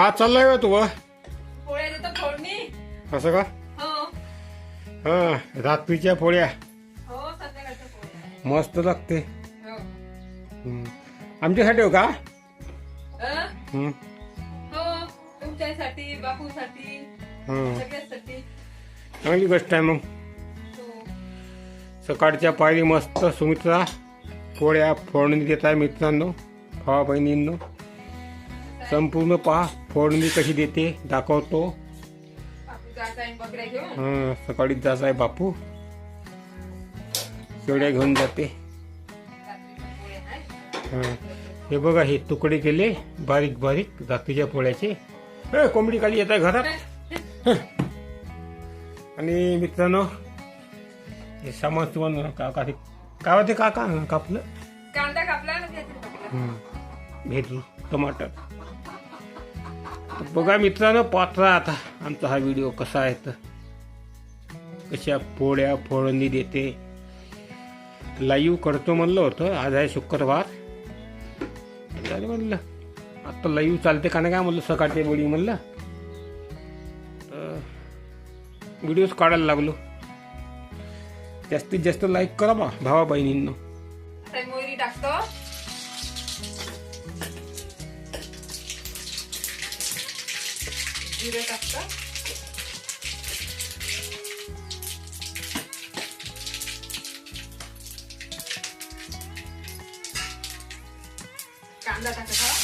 का चाललंय का तू पोळ्या देतो फोडणी? असं का? हो. हा रात्रीच्या पोळ्या. हो संध्याकाळच्या पोळ्या. मस्त लागते. हो. आमच्यासाठी हो का? अं? हम्म. हो तुमच्यासाठी बापूसाठी हम्म. सगळ्यासाठी. चांगली गोष्ट आहे मग. हो. सकाळच्या पायरी मस्त सुमित्रा पोळ्या फोडणी देत आहे मित्रांनो भावा बहिणींनो संपूर्ण पहा फोडणी कशी देते दाखवतो. हं, सकाळी जायचं आहे बापू. शेवड्या घेऊन जाते. हं. बघा हे तुकडे केले बारीक बारीक रात्रीच्या पोळ्याचे. कोंबडी खाली येत आहे घरात. आणि मित्रांनो हे सामान सुमान का का ते काय होते काका? कापलं? कांदा कापला हं. भेटू टमाटर. बघा मित्रांनो पात्रा आता आमचा हा व्हिडिओ कसा आहे तर. कशा पोळ्या फोडणी देते. लाईव्ह करतो म्हणलं होतं आज आहे शुक्रवार. झालं म्हणलं. आता लाईव्ह चालते का नाही काय म्हणलं सकाळच्या वेळी म्हणलं. तर व्हिडिओज काढायला लागलो. जास्तीत जास्त लाईक करा बा भावा बहिणींनो. टाकतो. मोहरी टाकतो जिरं टाकतो कांदा टाकत आहोत.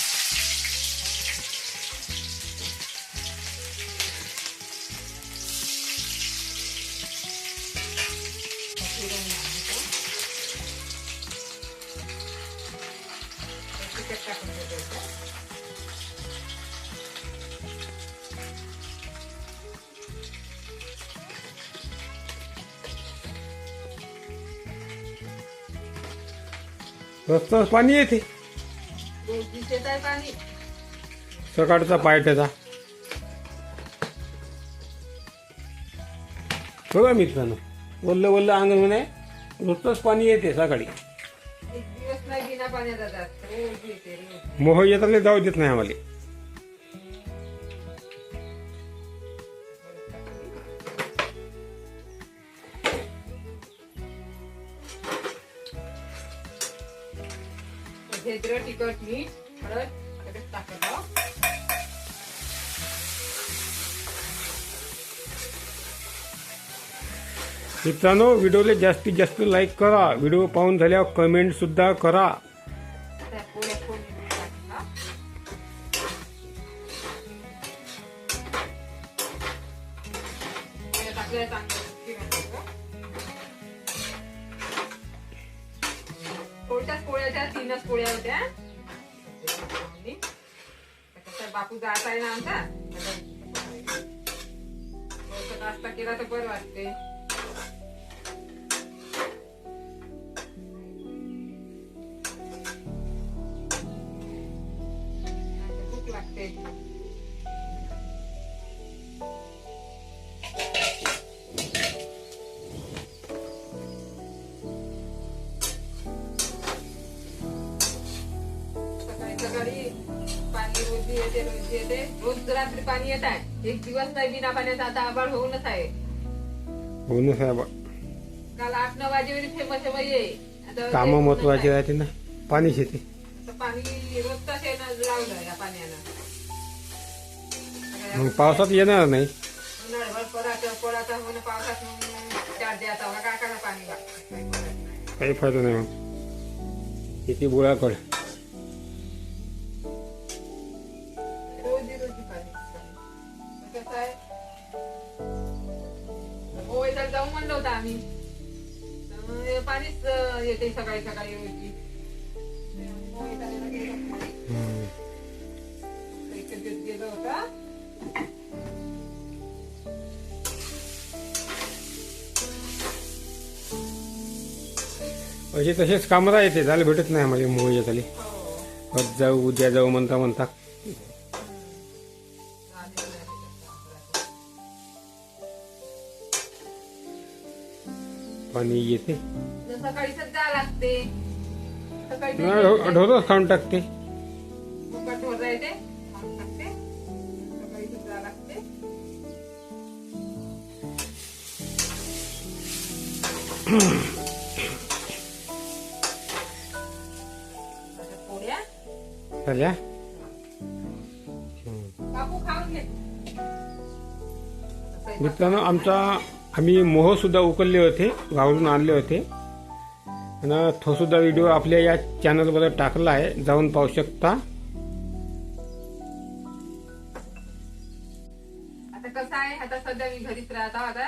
जिरं टाकतो. तिखट टाकून देतो रस्ता पाणी येते. पाणी? सकाळचा पायट्याचा बघा मित्रांनो वल्ल वल्ल अंगण म्हणे रोजच पाणी येते सकाळी. मोह येताना जाऊ देत नाही आम्हाला. भेद्र तिखट मीठ हळद. मित्रांनो व्हिडिओला जास्तीत जास्त लाईक करा. व्हिडिओ पाहून झाल्यावर कमेंट सुद्धा करा. टाकला कोणत्याच पोळ्याच्या तीनच पोळ्या होत्या. बापू जात आहे ना आमचा. नाश्ता केला तर बरं वाटते. खूप लागते. सकाळी पाणी रोज येते रोज येते. रोज रात्री पाणी येत आहे. एक दिवस नाही बिना पाण्याचा आता आबाळ होऊनच आहे. हो ना साहेब काल आठ नऊ वाजेवरी फेमस आहे आता कामं होऊनच महत्त्वाचे आहे. राहते ना. येते आता पाणी रोजचाच येणं लावलं या पाण्यानं. मग पावसात येणार नाही. उन्हाळ्याभर पडायचं पडायचं म्हणून पावसात चार द्यायचा करा पाणी. काही फायदा नाही येते बुळाकड. रोजी पाणी कसं आहे तर जाऊ म्हणलं होतं आम्ही. तर पाणीच येते सकाळी सकाळी रोजी. गेलो. होता. असे तसेच कामरा येते झालं भेटत नाही आम्हाला मोहच्या खाली. हो. जाऊ उद्या जाऊ म्हणता म्हणता. पाणी येते. सकाळी सध्या लागते सकाळी नाही, ढो- ढोरच खाऊन टाकते. लागते. पोळ्या. झाल्या मित्रांनो आमचा आम्ही मोह सुद्धा उकलले होते गावातून आणले होते. आणि तो सुद्धा व्हिडिओ आपल्या या चॅनलवर टाकला आहे जाऊन पाहू शकता. आता कसं आहे आता सध्या मी घरीच राहत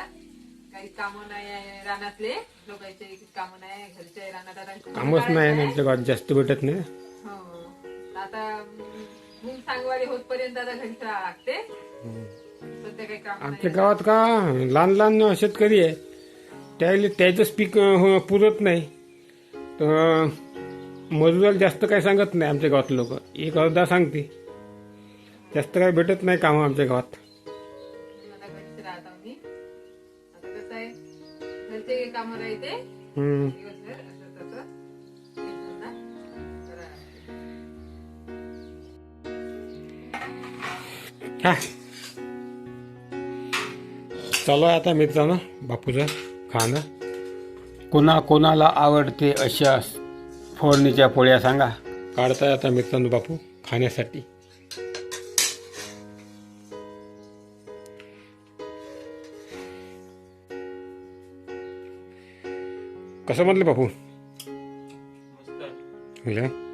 काही कामं नाही आहे रानातले. लोकांचे कामं नाही घरचे रानात. आता कामच नाही आमच्या गावात जास्त भेटत नाही. हो. आता सांगवारी होतपर्यंत आता घरीच राहावं लागते. आमच्या गावात का? लहान लहान शेतकरी आहे. त्याला त्याचंच पीक हो, पुरत नाही. तर मजुराला जास्त काही सांगत नाही आमच्या गावात लोक. एक अर्धा सांगते. जास्त काही भेटत नाही कामं आमच्या गावात. म्हणून चालू आहे आता मित्रांनो बापूचं खाणं. कोणा कोणाला आवडते अशा फोडणीच्या पोळ्या सांगा. काढताय आता मित्रांनो बापू खाण्यासाठी. कसं म्हटलं बापू? मस्त.